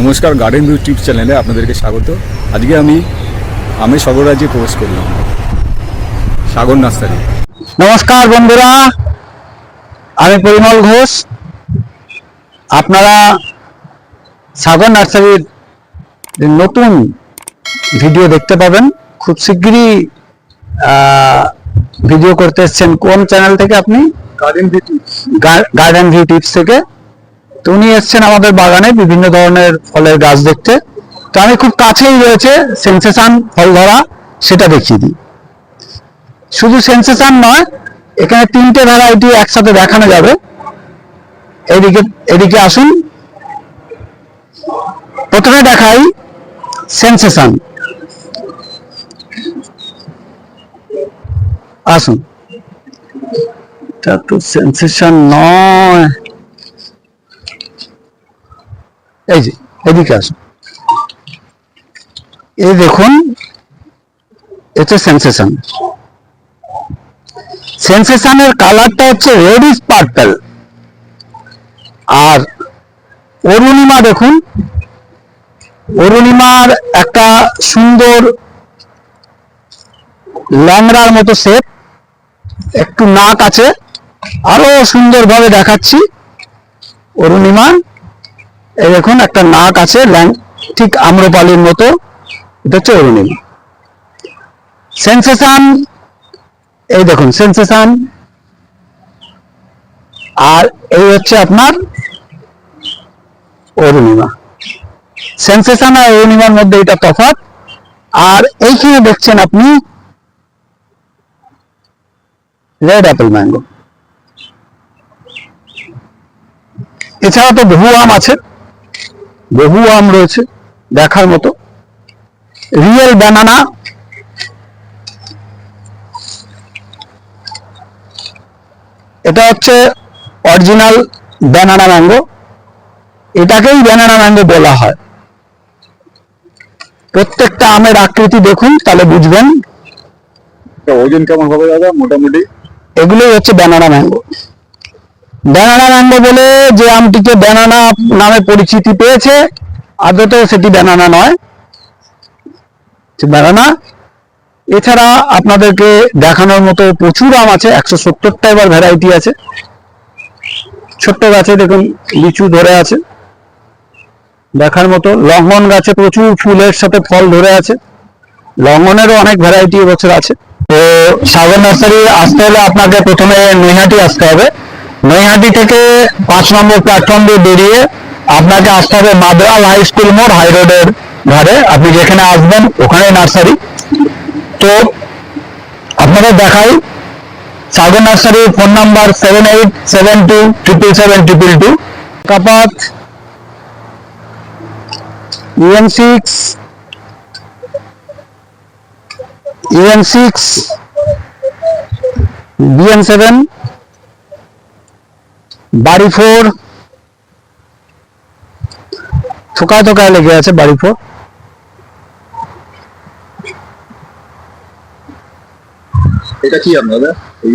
নমস্কার garden view tips চ্যানেলে আপনাদেরকে স্বাগত। আজকে আমি আমি স্বর্গরাজ্যে প্রবেশ করলাম। সাগর নার্সারি। নমস্কার বন্ধুরা আমি পরিমল ঘোষ। আপনারা সাগর নার্সারির নতুন ভিডিও দেখতে পাবেন। খুব শিগগিরই ভিডিও করতে এসছেন কোন চ্যানেল থেকে আপনি? Garden view tips garden view tips থেকে। তো উনি এসছেন আমাদের বাগানে বিভিন্ন ধরনের ফলের গাছ দেখতে। তো আমি খুব কাছেই রয়েছে সেন্সেশন ফল ধরা সেটা দেখিয়ে দিই। শুধু সেন্সেশন নয়, এখানে তিনটে ভ্যারাইটি একসাথে দেখানো যাবে। এদিকে এদিকে আসুন। প্রথমে দেখাই সেন্সেশন আসুন। এটা তো সেন্সেশন নয়। এই যে, এদিকে আসুন। এই দেখুন, এটা সেন্সেশন সেন্সেশনের কালারটা হচ্ছে রেডিশ পার্পল আর অরুণিমা দেখুন, অরুণিমার একটা সুন্দর ল্যাংড়ার মতো শেপ একটু নাক আছে, আরও সুন্দরভাবে দেখাচ্ছি অরুণিমা দেখুন, একটা নাক আছে, ল্যাং- ঠিক আম্রপালির মতো। এটা হচ্ছে অরুণিমা সেন্সেশন, এই দেখুন, সেন্সেশন। আর এই হচ্ছে আপনার অরুণিমা। সেন্সেশন আর অরুণিমার মধ্যে এটা তফাৎ। আর এইখানে দেখছেন আপনি রেড অ্যাপেল ম্যাঙ্গো। এছাড়া তো বহু আম আছে। বহু আম রয়েছে দেখার মতো। রিয়েল ব্যানানা এটা হচ্ছে অরিজিনাল ব্যানানা ম্যাঙ্গো এটাকেই ব্যানানা ম্যাঙ্গো বলা হয়। প্রত্যেকটা আমের আকৃতি দেখুন তাহলে বুঝবেন। ওজন কেমন হবে দাদা? মোটামুটি। এগুলোই হচ্ছে ব্যানানা ম্যাঙ্গো ব্যানানা ম্যাঙ্গো বলে যে আমটিকে ব্যানানা নামে পরিচিতি পেয়েছে আদতে সেটি ব্যানানা নয়। ব্যানানা। এছাড়া আপনাদেরকে দেখানোর মতো প্রচুর আম আছে, একশো সত্তরটা এবার ভ্যারাইটি আছে। ছোট্ট গাছে দেখুন, লিচু ধরে আছে। দেখার মতো লঙ্ঘন গাছে প্রচুর ফুলের সাথে ফল ধরে আছে। লঙ্ঘনেরও অনেক ভ্যারাইটি এবছর আছে। তো সাগর নার্সারি আসতে হলে আপনাকে প্রথমে নৈহাটি আসতে হবে। নৈহাটি থেকে পাঁচ নম্বর প্ল্যাটফর্ম দিয়ে বেরিয়ে আপনাকে আসতে হবে মাদ্রাল হাই স্কুল মোড় হাই রোডের ধারে আপনি যেখানে আসবেন ওখানে নার্সারি তো আপনাদের দেখাই, সাগর নার্সারির phone number seven eight seven two triple seven triple two কাপাত UN six UN six BN seven বাড়ি ফোর। থোকায় থোকায় লেগে আছে বাড়ি ফোর। এটা কি এই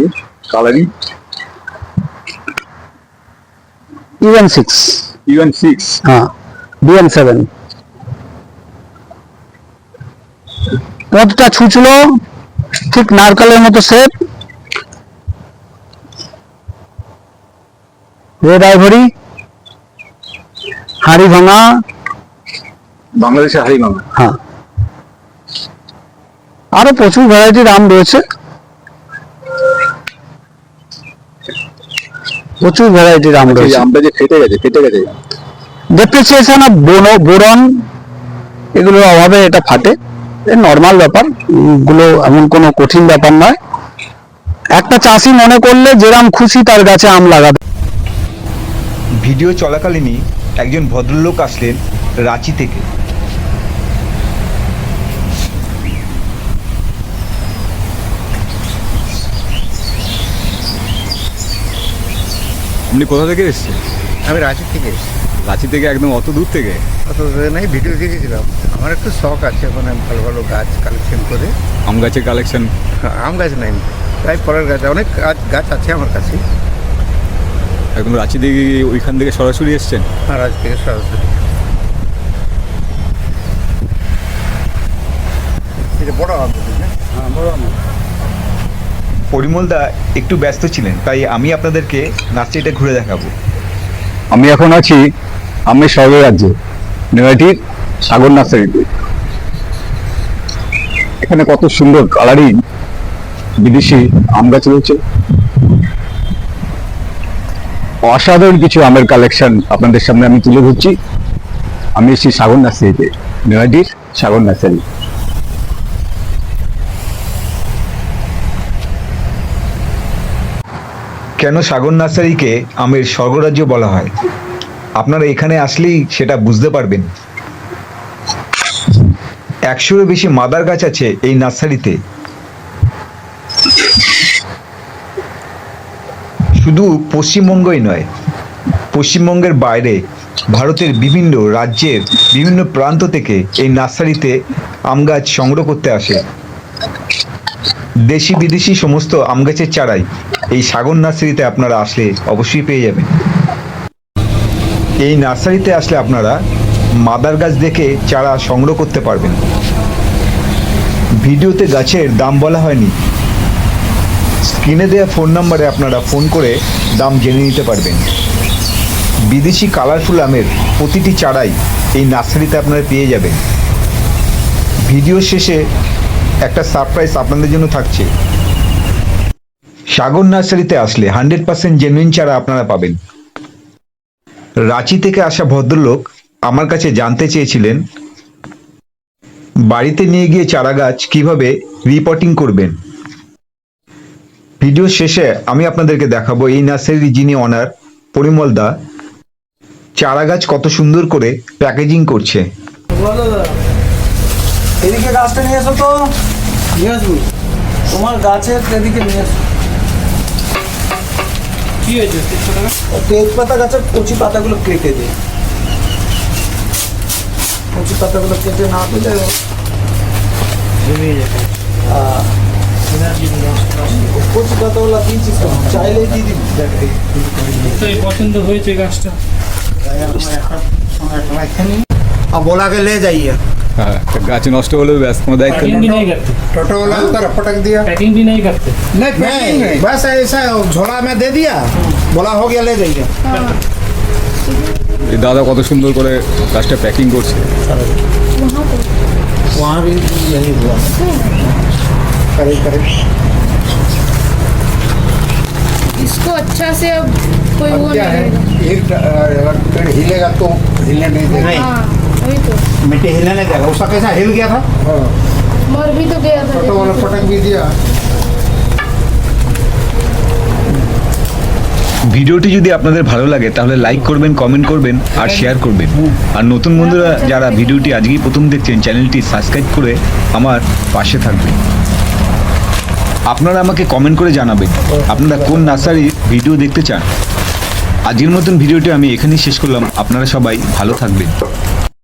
colouring? UN six. UN six. হ্যাঁ বিএন সেভেন। কতটা ছুচলো? ঠিক নারকেলের মতো শেপ রেড আইভরি হাড়ি ভাঙা বাংলাদেশে হারি মামা হ্যাঁ। আরও প্রচুর ভ্যারাইটির আম রয়েছে। প্রচুর ভ্যারাইটির আম রয়েছে। আমটা যে ফেটে গেছে ফেটে গেছে। ডেপ্রিসিয়েশন অফ বোনো বোরন এগুলোর অভাবে এটা ফাটে। নর্মাল ব্যাপার। গুলো এমন কোনো কঠিন ব্যাপার নয়। একটা চাষি মনে করলে যেরাম খুশি তার গাছে আম লাগাবে। ভিডিও চলাকালীনই একজন ভদ্রলোক আসলেন রাঁচি থেকে। আপনি কোথা থেকে এসেছেন? আমি রাঁচি থেকে এসেছি। রাঁচি থেকে একদম অত দূর থেকে? অত দূরে নাই ভিডিও দেখেছিলাম। আমার একটু শখ আছে মানে ভালো ভালো গাছ কালেকশন করে। আম গাছের কালেকশন আম গাছ নাই প্রায় ফলের গাছ অনেক গাছ গাছ আছে আমার কাছে। এখন রাঁচি দিয়ে ওইখান থেকে সরাসরি এসছেন? হ্যাঁ রাঁচি থেকে সরাসরি। হ্যাঁ, পরিমলদা একটু ব্যস্ত ছিলেন তাই আমি আপনাদেরকে নার্সারিটা ঘুরে দেখাবো। আমি এখন আছি আমি সবে রাজ্যে নৈহাটির সাগর নার্সারিতে এখানে কত সুন্দর কালারিং বিদেশি আম গাছ রয়েছে। অসাধারণ কিছু আমের কালেকশন আপনাদের সামনে আমি তুলে ধরছি। আমি এসেছি সাগর নার্সারিতে। নয়াটির সাগর নার্সারি। কেন সাগর নার্সারিকে আমের স্বর্গরাজ্য বলা হয়? আপনারা এখানে আসলেই সেটা বুঝতে পারবেন। একশোরও বেশি মাদার গাছ আছে এই নার্সারিতে। শুধু পশ্চিমবঙ্গই নয়, পশ্চিমবঙ্গের বাইরে ভারতের বিভিন্ন রাজ্যের বিভিন্ন প্রান্ত থেকে এই নার্সারিতে আম গাছ সংগ্রহ করতে আসে। দেশি বিদেশি সমস্ত আম গাছের চারাই এই সাগর নার্সারিতে আপনারা আসলে অবশ্যই পেয়ে যাবেন। এই নার্সারিতে আসলে আপনারা মাদার গাছ দেখে চারা সংগ্রহ করতে পারবেন। ভিডিওতে গাছের দাম বলা হয়নি স্ক্রিনে দেওয়া ফোন নম্বরে আপনারা ফোন করে দাম জেনে নিতে পারবেন। বিদেশি কালারফুল আমের প্রতিটি চারাই এই নার্সারিতে আপনারা পেয়ে যাবেন। ভিডিও শেষে একটা সারপ্রাইজ আপনাদের জন্য থাকছে। সাগর নার্সারিতে আসলে হান্ড্রেড পার্সেন্ট জেনুইন চারা আপনারা পাবেন। রাঁচি থেকে আসা ভদ্রলোক আমার কাছে জানতে চেয়েছিলেন, বাড়িতে নিয়ে গিয়ে চারা গাছ কীভাবে রিপোর্টিং করবেন। ভিডিও শেষে আমি আপনাদেরকে দেখাবো এই নার্সারির যিনি অনার পরিমল দা চারা গাছ কত সুন্দর করে প্যাকেজিং করছে। এদিকে গাছটা নিয়ে এসো তো। নিয়ে আসব। তোমার গাছের এদিকে নিয়ে এসো কি হয়েছে? তেজপাতা? গাছের কচি পাতাগুলো কেটে দে। কচি পাতাগুলো কেটে না দিলে জমিয়ে যাবে। কচি পাতাগুলো দিয়েছিস তো চাইলেই দিয়ে দিবি দেখ এই এই পছন্দ হয়েছে গাছটা अब बोला के ले जाइए হ্যাঁ একটা গাছ নষ্ট হলেও ব্যাস কোনো দায়িত্ব पैकिंग নেই भी नहीं करते टोटो वाला उतर पटक दिया पैकिंग भी नहीं करते नहीं पैकिंग नहीं बस ऐसा झोला में दे दिया बोला हो गया ले जाइए এই দাদা কত সুন্দর করে গাছটা প্যাকিং করছে वहाँ भी यही हुआ करे करे इसको अच्छा से अब कोई अब वो क्या है नहीं एक अ, अगर पेड़ हिलेगा तो हिलने नहीं देगा हाँ वही तो मिट्टी हिलने नहीं देगा उसका कैसा हिल गया था मर भी तो गया था टोटो वाला देखो। पटक भी दिया ভিডিওটি যদি আপনাদের ভালো লাগে তাহলে লাইক করবেন কমেন্ট করবেন আর শেয়ার করবেন আর নতুন বন্ধুরা যারা ভিডিওটি আজকেই প্রথম দেখছেন চ্যানেলটি সাবস্ক্রাইব করে আমার পাশে থাকবেন আপনারা আমাকে কমেন্ট করে জানাবেন। আপনারা কোন নার্সারির ভিডিও দেখতে চান? আজকের মতন ভিডিওটি আমি এখানেই শেষ করলাম। আপনারা সবাই ভালো থাকবেন।